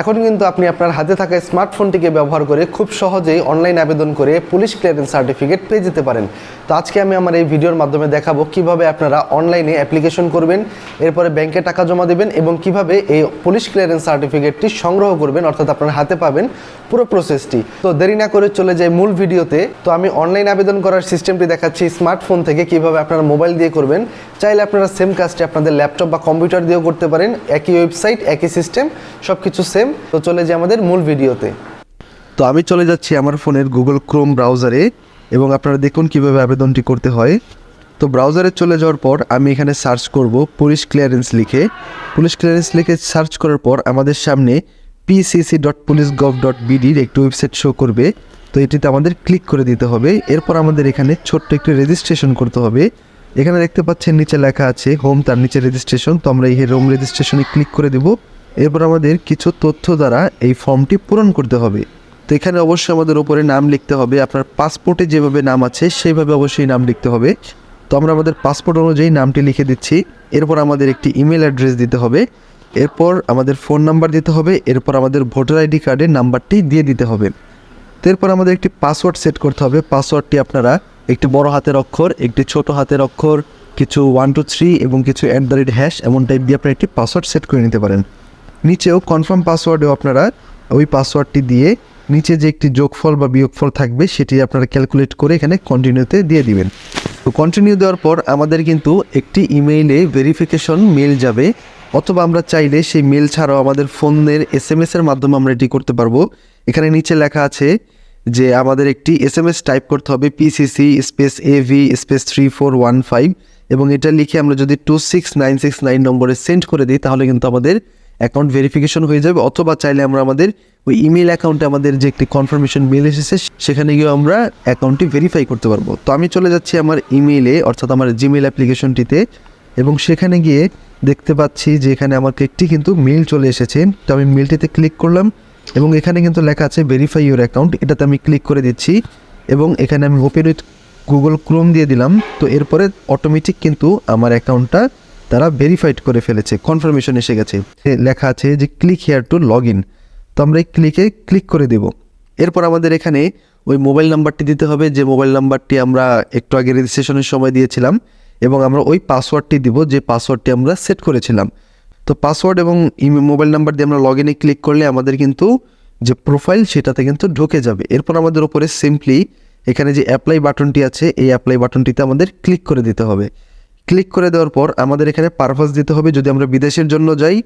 এখন কিন্তু আপনি আপনার হাতে থাকা স্মার্টফোনটিকে ব্যবহার করে খুব সহজেই অনলাইন আবেদন করে পুলিশ ক্লিয়ারেন্স সার্টিফিকেট পেয়ে যেতে পারেন। তো আজকে আমি আমার এই ভিডিওর মাধ্যমে দেখাবো কীভাবে আপনারা অনলাইনে অ্যাপ্লিকেশন করবেন, এরপরে ব্যাংকে টাকা জমা দেবেন এবং কীভাবে এই পুলিশ ক্লিয়ারেন্স সার্টিফিকেটটি সংগ্রহ করবেন, অর্থাৎ আপনার হাতে পাবেন পুরো প্রসেসটি তো দেরি না করে চলে যাই মূল ভিডিওতে। তো আমি অনলাইন আবেদন করার সিস্টেমটি দেখাচ্ছি স্মার্টফোন থেকে কীভাবে আপনারা মোবাইল দিয়ে করবেন। চাইলে আপনারা সেম কাজটি আপনাদের ল্যাপটপ বা কম্পিউটার দিয়েও করতে পারেন। একই ওয়েবসাইট একই সিস্টেম সব কিছু সেম তো চলে যাই আমাদের মূল ভিডিওতে। তো আমি চলে যাচ্ছি আমার ফোনের গুগল ক্রোম ব্রাউজারে এবং আপনারা দেখুন কীভাবে আবেদনটি করতে হয়। তো ব্রাউজারে চলে যাওয়ার পর আমি এখানে সার্চ করব পুলিশ ক্লিয়ারেন্স লিখে। পুলিশ ক্লিয়ারেন্স লিখে সার্চ করার পর আমাদের সামনে PCC dot police gov dot বিডির একটি ওয়েবসাইট শো করবে। তো এটিতে আমাদের ক্লিক করে দিতে হবে। এরপর আমাদের এখানে ছোট্ট একটি রেজিস্ট্রেশন করতে হবে। এখানে দেখতে পাচ্ছেন, নিচে লেখা আছে হোম তার নিচে রেজিস্ট্রেশন তো আমরা এই হোম রেজিস্ট্রেশনে ক্লিক করে দেব। এরপর আমাদের কিছু তথ্য দ্বারা এই ফর্মটি পূরণ করতে হবে। তো এখানে অবশ্যই আমাদের ওপরে নাম লিখতে হবে, আপনার পাসপোর্টে যেভাবে নাম আছে সেইভাবে অবশ্যই নাম লিখতে হবে। তো আমরা আমাদের পাসপোর্ট অনুযায়ী নামটি লিখে দিচ্ছি, এরপর আমাদের একটি ইমেল অ্যাড্রেস দিতে হবে, এরপর আমাদের ফোন নাম্বার দিতে হবে, এরপর আমাদের ভোটার আইডি কার্ডের নাম্বারটি দিয়ে দিতে হবে। এরপর আমাদের একটি পাসওয়ার্ড সেট করতে হবে পাসওয়ার্ডটি আপনারা একটি বড় হাতের অক্ষর, একটি ছোট হাতের অক্ষর, কিছু ওয়ান টু থ্রি এবং কিছু অ্যাট দ্য রেট হ্যাশ এমন টাইপ দিয়ে আপনারা একটি পাসওয়ার্ড সেট করে নিতে পারেন। নিচেও কনফার্ম পাসওয়ার্ডেও আপনারা ওই পাসওয়ার্ডটি দিয়ে নিচে যে একটি যোগফল বা বিয়োগফল থাকবে, সেটি আপনারা ক্যালকুলেট করে এখানে কন্টিনিউতে দিয়ে দিবেন। তো কন্টিনিউ দেওয়ার পর আমাদের কিন্তু একটি ইমেইলে ভেরিফিকেশন মেল যাবে, অথবা আমরা চাইলে সেই মেল ছাড়াও আমাদের ফোনের এস এম এর মাধ্যমে আমরা এটি করতে পারব। এখানে নিচে লেখা আছে যে আমাদের একটি এস এম এস টাইপ করতে হবে PCC space AV space three four one five এবং এটা লিখে আমরা যদি two six nine six nine নম্বরে সেন্ড করে দিই, তাহলে কিন্তু আমাদের অ্যাকাউন্ট ভেরিফিকেশন হয়ে যাবে, অথবা চাইলে আমরা আমাদের ওই ইমেল অ্যাকাউন্টে আমাদের যে একটি কনফার্মেশন মেল এসেছে, সেখানে গিয়ে আমরা অ্যাকাউন্টটি ভেরিফাই করতে পারব। তো আমি চলে যাচ্ছি আমার ইমেইলে অর্থাৎ আমার জিমেল অ্যাপ্লিকেশনটিতে এবং সেখানে গিয়ে দেখতে পাচ্ছি যে এখানে আমাকে একটি কিন্তু মেল চলে এসেছে। তো আমি মেলটিতে ক্লিক করলাম, এবং এখানে কিন্তু লেখা আছে ভেরিফাই ইউর অ্যাকাউন্ট এটাতে আমি ক্লিক করে দিচ্ছি, এবং এখানে আমি ওপেন উইথ গুগল ক্রোম দিয়ে দিলাম। তো এরপরে অটোমেটিক কিন্তু আমার অ্যাকাউন্টটা তারা ভেরিফাইড করে ফেলেছে কনফার্মেশন এসে গেছে। লেখা আছে যে click here to log in তো আমরা এই ক্লিকে ক্লিক করে দেব। এরপর আমাদের এখানে ওই মোবাইল নাম্বারটি দিতে হবে, যে মোবাইল নাম্বারটি আমরা একটু আগে রেজিস্ট্রেশনের সময় দিয়েছিলাম এবং আমরা ওই পাসওয়ার্ডটি দিব, যে পাসওয়ার্ডটি আমরা সেট করেছিলাম। তো পাসওয়ার্ড এবং মোবাইল নাম্বার দিয়ে আমরা লগ ইনে ক্লিক করলে আমাদের কিন্তু যে প্রোফাইল সেটাতে কিন্তু ঢুকে যাবে। এরপর আমাদের ওপরে সিম্পলি এখানে যে অ্যাপ্লাই বাটনটি আছে, এই অ্যাপ্লাই বাটনটিতে আমাদের ক্লিক করে দিতে হবে। ক্লিক করে দেওয়ার পর আমাদের এখানে পারপাস দিতে হবে। যদি আমরা বিদেশের জন্য যাই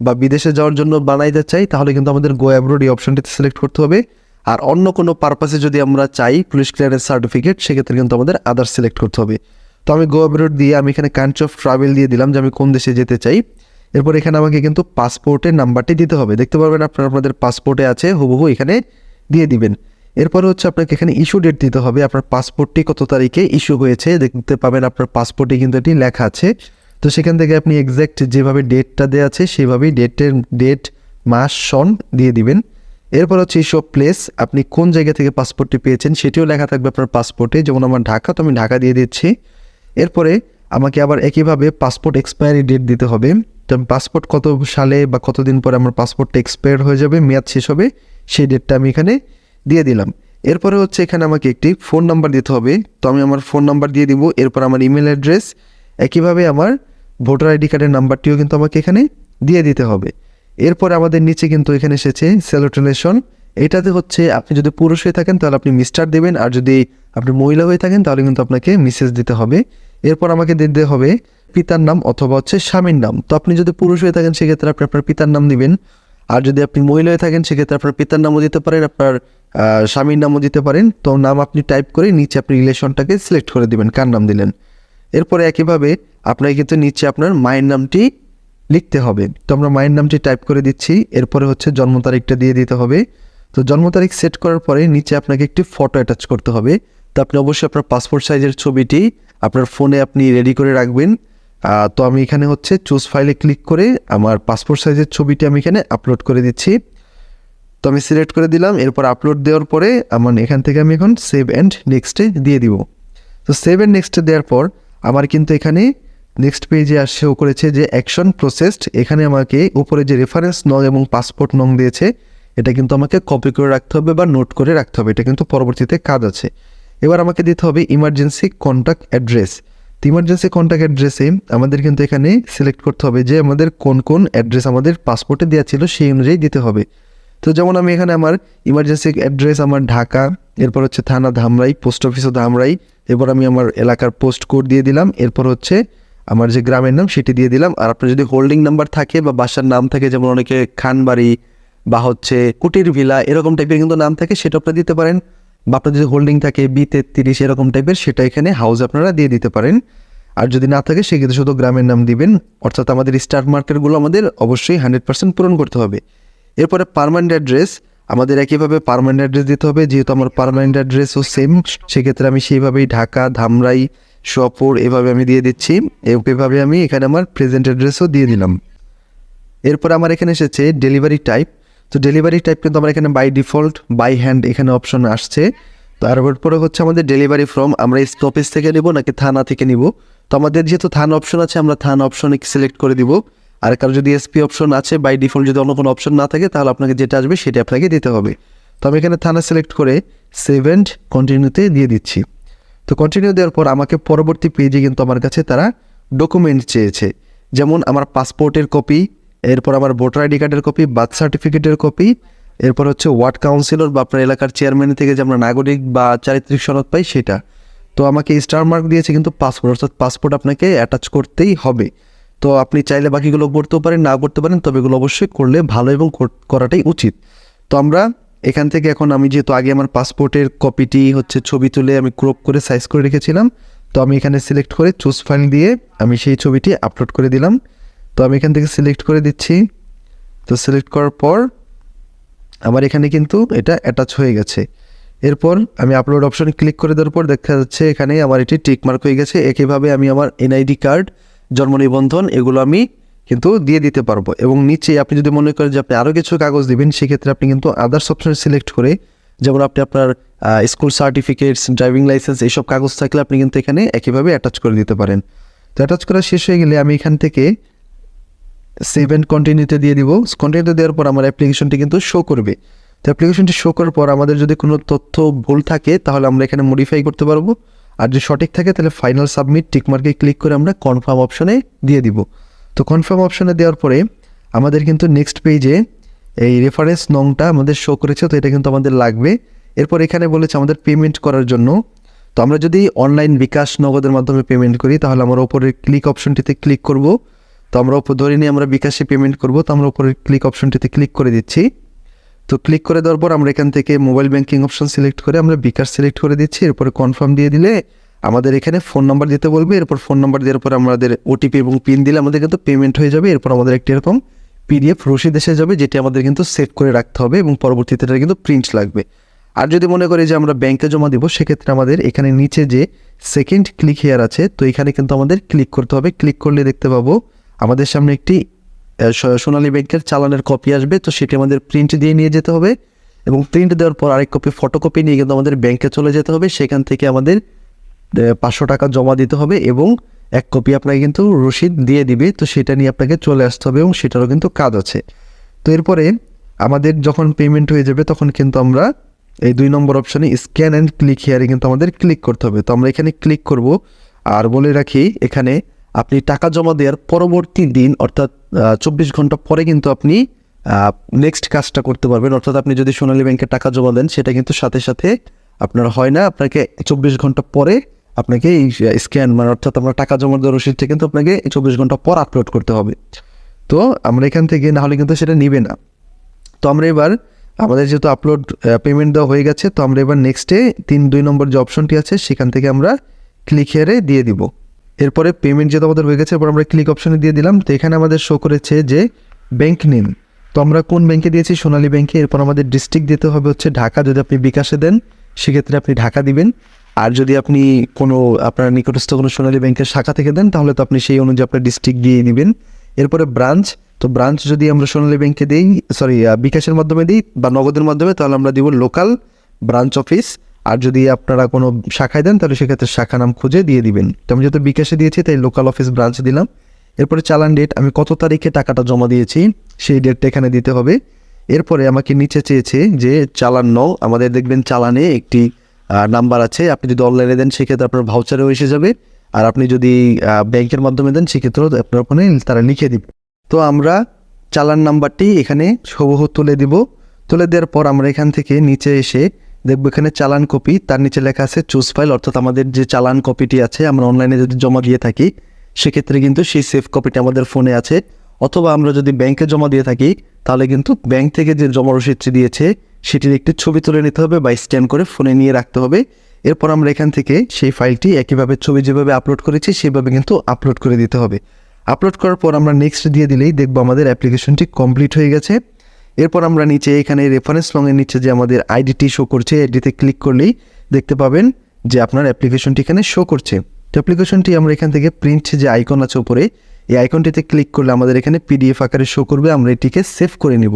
বা বিদেশে যাওয়ার জন্য বানাইতে চাই, তাহলে কিন্তু আমাদের গো অ্যাব্রোড এই অপশনটিতে সিলেক্ট করতে হবে। আর অন্য কোনো পারপাসে যদি আমরা চাই পুলিশ ক্লিয়ারেন্স সার্টিফিকেট সেক্ষেত্রে কিন্তু আমাদের আদার সিলেক্ট করতে হবে। তো আমি গো অ্যাব্রোড দিয়ে আমি এখানে কান্ট্রি অফ ট্রাভেল দিয়ে দিলাম যে আমি কোন দেশে যেতে চাই। এরপর এখানে আমাকে কিন্তু পাসপোর্টের নাম্বারটি দিতে হবে। দেখতে পারবেন আপনারা আপনাদের পাসপোর্টে আছে, হুবহু এখানে দিয়ে দিবেন। এরপরে হচ্ছে আপনাকে এখানে ইস্যু ডেট দিতে হবে। আপনার পাসপোর্টটি কত তারিখে ইস্যু হয়েছে? দেখতে পাবেন আপনার পাসপোর্টে কিন্তু এটি লেখা আছে। তো সেখান থেকে আপনি এক্স্যাক্ট যেভাবে ডেটটা দেওয়া আছে, সেভাবেই ডেটের ডেট মাস, সন দিয়ে দিবেন। এরপর হচ্ছে ইস্যু প্লেস আপনি কোন জায়গা থেকে পাসপোর্টটি পেয়েছেন সেটিও লেখা থাকবে আপনার পাসপোর্টে যেমন আমার ঢাকা, তো আমি ঢাকা দিয়ে দিচ্ছি। এরপরে আমাকে আবার একইভাবে পাসপোর্ট এক্সপায়ারি ডেট দিতে হবে। তো আমি পাসপোর্ট কত সালে বা কতদিন পরে আমার পাসপোর্টটা এক্সপায়ার হয়ে যাবে, মেয়াদ শেষ হবে, সেই ডেটটা আমি এখানে দিয়ে দিলাম। এরপরে হচ্ছে এখানে আমাকে একটি ফোন নাম্বার দিতে হবে। তো আমি আমার ফোন নাম্বার দিয়ে দিব। এরপর আমার ইমেল অ্যাড্রেস একইভাবে আমার ভোটার আইডি কার্ডের নাম্বারটিও কিন্তু আমাকে এখানে দিয়ে দিতে হবে। এরপর আমাদের নিচে কিন্তু এখানে এসেছে সেলোটেলেশন এটাতে হচ্ছে আপনি যদি পুরুষ হয়ে থাকেন, তাহলে আপনি মিস্টার দেবেন। আর যদি আপনি মহিলা হয়ে থাকেন, তাহলে কিন্তু আপনাকে মিসেস দিতে হবে। এরপর আমাকে দিতে হবে পিতার নাম অথবা হচ্ছে স্বামীর নাম। তো আপনি যদি পুরুষ হয়ে থাকেন, সেক্ষেত্রে আপনি আপনার পিতার নাম দিবেন। আর যদি আপনি মহিলা হয়ে থাকেন, সেক্ষেত্রে আপনার পিতার নামও দিতে পারেন, আপনার স্বামীর নামও দিতে পারেন। তো নাম আপনি টাইপ করে নিচে আপনি রিলেশনটাকে সিলেক্ট করে দিবেন, কার নাম দিলেন। এরপরে একইভাবে আপনাকে কিন্তু নিচে আপনার মায়ের নামটি লিখতে হবে। তো আমরা মায়ের নামটি টাইপ করে দিচ্ছি, এরপরে হচ্ছে জন্ম তারিখটা দিয়ে দিতে হবে। তো জন্ম তারিখ সেট করার পরে নিচে আপনাকে একটি ফটো অ্যাটাচ করতে হবে। তো আপনি অবশ্যই আপনার পাসপোর্ট সাইজের ছবিটি আপনার ফোনে আপনি রেডি করে রাখবেন। তো আমি এখানে হচ্ছে চুজ ফাইলে ক্লিক করে আমার পাসপোর্ট সাইজের ছবিটি আমি এখানে আপলোড করে দিচ্ছি। তো আমি সিলেক্ট করে দিলাম, এরপর আপলোড দেওয়ার পরে আমার এখান থেকে আমি এখন সেভ অ্যান্ড নেক্সটে দিয়ে দিব। তো সেভ অ্যান্ড নেক্সটে দেওয়ার পর আমার কিন্তু এখানে নেক্সট পেজে আসছে ও করেছে যে অ্যাকশন প্রসেসড এখানে আমাকে উপরে যে রেফারেন্স নং এবং পাসপোর্ট নং দিয়েছে, এটা কিন্তু আমাকে কপি করে রাখতে হবে বা নোট করে রাখতে হবে, এটা কিন্তু পরবর্তীতে কাজ আছে। এবার আমাকে দিতে হবে emergency contact address emergency contact অ্যাড্রেসে আমাদের কিন্তু এখানে সিলেক্ট করতে হবে যে আমাদের কোন কোন অ্যাড্রেস আমাদের পাসপোর্টে দেওয়া ছিল সেই অনুযায়ী দিতে হবে। তো যেমন আমি এখানে আমার ইমার্জেন্সি অ্যাড্রেস আমার ঢাকা, এরপর হচ্ছে থানা ধামরাই পোস্ট অফিসও ধামরাই, এরপর আমি আমার এলাকার পোস্ট কোড দিয়ে দিলাম, এরপর হচ্ছে আমার যে গ্রামের নাম সেটি দিয়ে দিলাম। আর আপনার যদি হোল্ডিং নাম্বার থাকে বা বাসার নাম থাকে, যেমন অনেকে খানবাড়ি বা হচ্ছে কুটির ভিলা, এরকম টাইপের কিন্তু নাম থাকে, সেটা আপনারা দিতে পারেন। বা আপনার যদি হোল্ডিং থাকে বি তেত্রিশ এরকম টাইপের সেটা এখানে হাউস আপনারা দিয়ে দিতে পারেন। আর যদি না থাকে, সেক্ষেত্রে শুধু গ্রামের নাম দিবেন। অর্থাৎ আমাদের স্টার মার্কেটগুলো আমাদের অবশ্যই হান্ড্রেড পার্সেন্ট পূরণ করতে হবে। এরপরে পারমানেন্ট অ্যাড্রেস আমাদের একইভাবে পারমানেন্ট অ্যাড্রেস দিতে হবে। যেহেতু আমার পারমানেন্ট অ্যাড্রেসও সেম সেক্ষেত্রে আমি সেইভাবেই ঢাকা, ধামরাই, সোয়াপুর, এভাবে আমি দিয়ে দিচ্ছি। এভাবে আমি এখানে আমার প্রেজেন্ট অ্যাড্রেসও দিয়ে দিলাম। এরপর আমার এখানে এসেছে ডেলিভারি টাইপ তো ডেলিভারি টাইপ কিন্তু আমার এখানে বাই ডিফল্ট বাই হ্যান্ড এখানে অপশন আসছে। তারপরে হচ্ছে আমাদের ডেলিভারি ফ্রম আমরা স্টপেজ থেকে নিব নাকি থানা থেকে নিব? তো আমাদের যেহেতু থানা অপশন আছে, আমরা থানা অপশনে সিলেক্ট করে দিব। আর কারও যদি এসপি অপশন আছে বাই ডিফল্ট যদি অন্য কোনো অপশন না থাকে, তাহলে আপনাকে যেটা আসবে সেটা আপনাকে দিতে হবে। তো আমি এখানে থানা সিলেক্ট করে সেভেন্ট কন্টিনিউতে দিয়ে দিচ্ছি। তো কন্টিনিউ দেওয়ার পর আমাকে পরবর্তী পেজে কিন্তু আমার কাছে তারা ডকুমেন্ট চেয়েছে। যেমন আমার পাসপোর্টের কপি এরপর আমার ভোটার আইডি কার্ডের কপি, বার্থ সার্টিফিকেটের কপি, এরপর হচ্ছে ওয়ার্ড কাউন্সিলর বা আপনার এলাকার চেয়ারম্যান থেকে যে আমরা নাগরিক বা চারিত্রিক সনদ পাই সেটা। তো আমাকে স্টার মার্ক দিয়েছে কিন্তু পাসপোর্ট, অর্থাৎ পাসপোর্ট আপনাকে অ্যাটাচ করতেই হবে। তো আপনি চাইলে বাকিগুলো করতেও পারেন, না করতে পারেন, তবে এগুলো অবশ্যই করলে ভালো এবং কর- করাটাই উচিত। তো আমরা এখান থেকে এখন আমি যেহেতু আগে আমার পাসপোর্টের কপিটি হচ্ছে ছবি তুলে আমি ক্রপ করে সাইজ করে রেখেছিলাম, তো আমি এখানে সিলেক্ট করে চুজ ফাইল দিয়ে আমি সেই ছবিটি আপলোড করে দিলাম। তো আমি এখান থেকে সিলেক্ট করে দিচ্ছি। তো সিলেক্ট করার পর আমার এখানে কিন্তু এটা অ্যাটাচ হয়ে গেছে। এরপর আমি আপলোড অপশনে ক্লিক করে দেওয়ার পর দেখা যাচ্ছে এখানে আমার এটি টিক মার্ক হয়ে গেছে। একইভাবে আমি আমার এনআইডি কার্ড জন্ম নিবন্ধন এগুলো আমি কিন্তু দিয়ে দিতে পারব। এবং নিচে আপনি যদি মনে করেন যে আপনি আরও কিছু কাগজ দিবেন, সেক্ষেত্রে আপনি কিন্তু আদার্স অপশনে সিলেক্ট করে যেমন আপনি আপনার স্কুল সার্টিফিকেটস ড্রাইভিং লাইসেন্স এইসব কাগজ থাকলে আপনি কিন্তু এখানে একইভাবে অ্যাটাচ করে দিতে পারেন। তো অ্যাটাচ করা শেষ হয়ে গেলে আমি এখান থেকে সেভ অ্যান্ড কন্টিনিউতে দিয়ে দিব। কন্টিনিউতে দেওয়ার পর আমার অ্যাপ্লিকেশনটি কিন্তু শো করবে। তো অ্যাপ্লিকেশনটি শো করার পর আমাদের যদি কোনো তথ্য ভুল থাকে, তাহলে আমরা এখানে মডিফাই করতে পারব। আর যদি সঠিক থাকে, তাহলে ফাইনাল সাবমিট টিকমার্কে ক্লিক করে আমরা কনফার্ম অপশনে দিয়ে দিব। তো কনফার্ম অপশনে দেওয়ার পরে আমাদের কিন্তু নেক্সট পেজে এই রেফারেন্স নংটা আমাদের শো করেছে, তো এটা কিন্তু আমাদের লাগবে। এরপর এখানে বলেছে আমাদের পেমেন্ট করার জন্য। তো আমরা যদি অনলাইন বিকাশ নগদের মাধ্যমে পেমেন্ট করি, তাহলে আমরা ওপরের ক্লিক অপশনটিতে ক্লিক করব। তো আমরা ওপর ধরে নিয়ে আমরা বিকাশে পেমেন্ট করব, তো আমরা উপরের ক্লিক অপশনটিতে ক্লিক করে দিচ্ছি। তো ক্লিক করে দেওয়ার পর আমরা এখান থেকে মোবাইল ব্যাঙ্কিং অপশন সিলেক্ট করে আমরা বিকাশ সিলেক্ট করে দিচ্ছি। এরপরে কনফার্ম দিয়ে দিলে আমাদের এখানে ফোন নাম্বার দিতে বলবে। এরপর ফোন নাম্বার দেওয়ার পর আমাদের ওটিপি এবং পিন দিলে আমাদের কিন্তু পেমেন্ট হয়ে যাবে। এরপর আমাদের একটি এরকম পিডিএফ রসিদ এসে যাবে, যেটি আমাদের কিন্তু সেভ করে রাখতে হবে এবং পরবর্তীতে এটা কিন্তু প্রিন্ট লাগবে। আর যদি মনে করি যে আমরা ব্যাংকে জমা দেবো, সেক্ষেত্রে আমাদের এখানে নিচে যে সেকেন্ড ক্লিক হেয়ার আছে, তো এখানে কিন্তু আমাদের ক্লিক করতে হবে। ক্লিক করলে দেখতে পাবো আমাদের সামনে একটি সোনালী ব্যাংকের চালানের কপি আসবে। তো সেটি আমাদের প্রিন্ট দিয়ে নিয়ে যেতে হবে এবং প্রিন্ট দেওয়ার পর আরেক কপি ফটোকপি নিয়ে কিন্তু আমাদের ব্যাংকে চলে যেতে হবে। সেখান থেকে আমাদের পাঁচশো টাকা জমা দিতে হবে এবং এক কপি আপনাকে কিন্তু রসিদ দিয়ে দিবে। তো সেটা নিয়ে আপনাকে চলে আসতে হবে এবং সেটারও কিন্তু কাজ আছে। তো এরপরে আমাদের যখন পেমেন্ট হয়ে যাবে তখন কিন্তু আমরা এই দুই নম্বর অপশানে স্ক্যান অ্যান্ড ক্লিক হিয়ারে কিন্তু আমাদের ক্লিক করতে হবে। তো আমরা এখানে ক্লিক করব। আর বলে রাখি, এখানে আপনি টাকা জমা দেওয়ার পরবর্তী দিন, অর্থাৎ চব্বিশ ঘণ্টা পরে কিন্তু আপনি নেক্সট কাজটা করতে পারবেন। অর্থাৎ আপনি যদি সোনালী ব্যাংকে টাকা জমা দেন, সেটা কিন্তু সাথে সাথে আপনার হয় না। আপনাকে চব্বিশ ঘণ্টা পরে আপনাকে এই স্ক্যান মানে অর্থাৎ আমরা টাকা জমা দেওয়ার রসিদটা কিন্তু আপনাকে চব্বিশ ঘণ্টা পর আপলোড করতে হবে। তো আমরা এখান থেকে না হলে কিন্তু সেটা নিবে না। তো আমরা এবার, আমাদের যেহেতু আপলোড পেমেন্ট দেওয়া হয়ে গেছে, তো আমরা এবার নেক্সটে তিন, দুই নম্বর যে অপশনটি আছে, সেখান থেকে আমরা ক্লিক হেয়ারে দিয়ে দিব। এরপরে পেমেন্ট যেহেতু আমাদের হয়ে গেছে, এরপর আমরা ক্লিক অপশনে দিয়ে দিলাম। তো এখানে আমাদের শো করেছে যে ব্যাংক নেম তো আমরা কোন ব্যাংকে দিয়েছি? সোনালী ব্যাংকে এরপর আমাদের ডিস্ট্রিক্ট দিতে হবে হচ্ছে ঢাকা। যদি আপনি বিকাশে দেন, সেক্ষেত্রে আপনি ঢাকা দিবেন। আর যদি আপনি কোনো, আপনার নিকটস্থ কোনো সোনালী ব্যাংকের শাখা থেকে দেন, তাহলে তো আপনি সেই অনুযায়ী আপনার ডিস্ট্রিক্ট দিয়ে নেবেন এরপরে ব্রাঞ্চ তো ব্রাঞ্চ যদি আমরা সোনালী ব্যাংকে দিই সরি বিকাশের মাধ্যমে দিই বা নগদের মাধ্যমে, তাহলে আমরা দিব লোকাল ব্রাঞ্চ অফিস আর যদি আপনারা কোনো শাখায় দেন, তাহলে সেক্ষেত্রে শাখা নাম খুঁজে দিয়ে দিবেন। তো আমি যেহেতু বিকাশে দিয়েছি, তাই লোকাল অফিস ব্রাঞ্চ দিলাম। এরপরে চালান ডেট আমি কত তারিখে টাকাটা জমা দিয়েছি, সেই ডেটটা এখানে দিতে হবে। এরপরে আমাকে নিচে চেয়েছে যে, চালান নও। আমাদের দেখবেন চালানে একটি নাম্বার আছে। আপনি যদি অনলাইনে দেন, সেক্ষেত্রে আপনার ভাউচারেও এসে যাবে। আর আপনি যদি ব্যাংকের মাধ্যমে দেন, সেক্ষেত্রেও আপনার ওখানে তারা লিখে দিবে। তো আমরা চালান নাম্বারটি এখানে হুবহু তুলে দিব। তুলে দেওয়ার পর আমরা এখান থেকে নিচে এসে দেখব এখানে চালান কপি, তার নিচে লেখা আছে চুজ ফাইল অর্থাৎ আমাদের যে চালান কপিটি আছে, আমরা অনলাইনে যদি জমা দিয়ে থাকি, সেক্ষেত্রে কিন্তু সেই সেফ কপিটি আমাদের ফোনে আছে। অথবা আমরা যদি ব্যাংকে জমা দিয়ে থাকি, তাহলে কিন্তু ব্যাংক থেকে যে জমা রসিদটি দিয়েছে, সেটির একটি ছবি তুলে নিতে হবে বা স্ক্যান করে ফোনে নিয়ে রাখতে হবে। এরপর আমরা এখান থেকে সেই ফাইলটি একইভাবে ছবি যেভাবে আপলোড করেছি, সেভাবে কিন্তু আপলোড করে দিতে হবে। আপলোড করার পর আমরা নেক্সট দিয়ে দিলেই দেখব আমাদের অ্যাপ্লিকেশনটি কমপ্লিট হয়ে গেছে। এরপর আমরা নিচে এখানে রেফারেন্স লংয়ের নিচে যে আমাদের আইডিটি শো করছে এডিতে ক্লিক করলেই দেখতে পাবেন যে আপনার অ্যাপ্লিকেশনটি এখানে শো করছে। তো অ্যাপ্লিকেশনটি আমরা এখান থেকে প্রিন্ট যে আইকন আছে উপরে, এই আইকনটিতে ক্লিক করলে আমাদের এখানে পিডিএফ আকারে শো করবে, আমরা এটিকে সেভ করে নিব।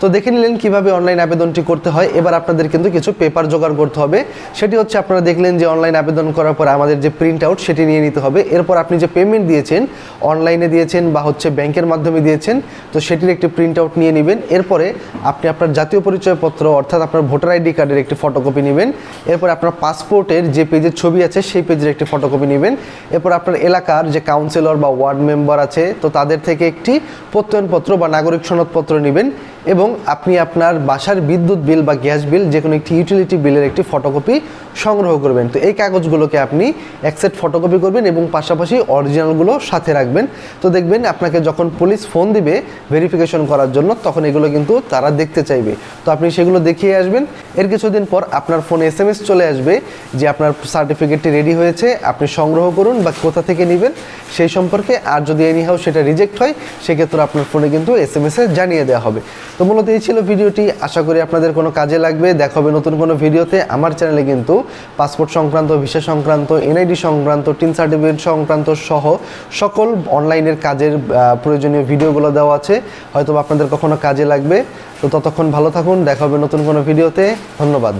তো দেখে নিলেন কীভাবে অনলাইন আবেদনটি করতে হয়। এবার আপনাদের কিন্তু কিছু পেপার জোগাড় করতে হবে। সেটি হচ্ছে আপনারা দেখলেন যে অনলাইন আবেদন করার পর আমাদের যে প্রিন্ট আউট সেটি নিয়ে নিতে হবে। এরপর আপনি যে পেমেন্ট দিয়েছেন অনলাইনে দিয়েছেন বা হচ্ছে ব্যাংকের মাধ্যমে দিয়েছেন, তো সেটির একটি প্রিন্ট আউট নিয়ে নেবেন। এরপরে আপনি আপনার জাতীয় পরিচয়পত্র, অর্থাৎ আপনার ভোটার আইডি কার্ডের একটি ফটোকপি নেবেন। এরপর আপনার পাসপোর্টের যে পেজের ছবি আছে, সেই পেজের একটি ফটোকপি নেবেন। এরপর আপনার এলাকার যে কাউন্সিলর বা ওয়ার্ড মেম্বার আছে, তো তাদের থেকে একটি প্রত্যয়নপত্র বা নাগরিক সনদপত্র নেবেন। এবং আপনি আপনার বাসার বিদ্যুৎ বিল বা গ্যাস বিল যে কোনো একটি ইউটিলিটি বিলের একটি ফটোকপি সংগ্রহ করবেন। তো এই কাগজগুলোকে আপনি একসেট ফটোকপি করবেন এবং পাশাপাশি অরিজিনালগুলো সাথে রাখবেন। তো দেখবেন আপনাকে যখন পুলিশ ফোন দিবে ভেরিফিকেশন করার জন্য, তখন এগুলো কিন্তু তারা দেখতে চাইবে। তো আপনি সেগুলো দেখিয়ে আসবেন। এর কিছুদিন পর আপনার ফোনে এস এম এস চলে আসবে যে আপনার সার্টিফিকেটটি রেডি হয়েছে, আপনি সংগ্রহ করুন বা কোথা থেকে নেবেন, সেই সম্পর্কে। আর যদি এনিহাও সেটা রিজেক্ট হয়, সেক্ষেত্রে আপনার ফোনে কিন্তু এস এম এস জানিয়ে দেওয়া হবে। তো মূলত এই ছিল ভিডিওটি। আশা করি আপনাদের কোনো কাজে লাগবে। দেখা হবে নতুন কোনো ভিডিওতে। আমার চ্যানেলে কিন্তু পাসপোর্ট সংক্রান্ত, ভিসা সংক্রান্ত, এনআইডি সংক্রান্ত, টিন সার্টিফিকেট সংক্রান্ত সহ সকল অনলাইনের কাজের প্রয়োজনীয় ভিডিওগুলো দেওয়া আছে। হয়তো আপনাদের কখনো কাজে লাগবে। তো ততক্ষণ ভালো থাকুন। দেখা হবে নতুন কোনো ভিডিওতে। ধন্যবাদ।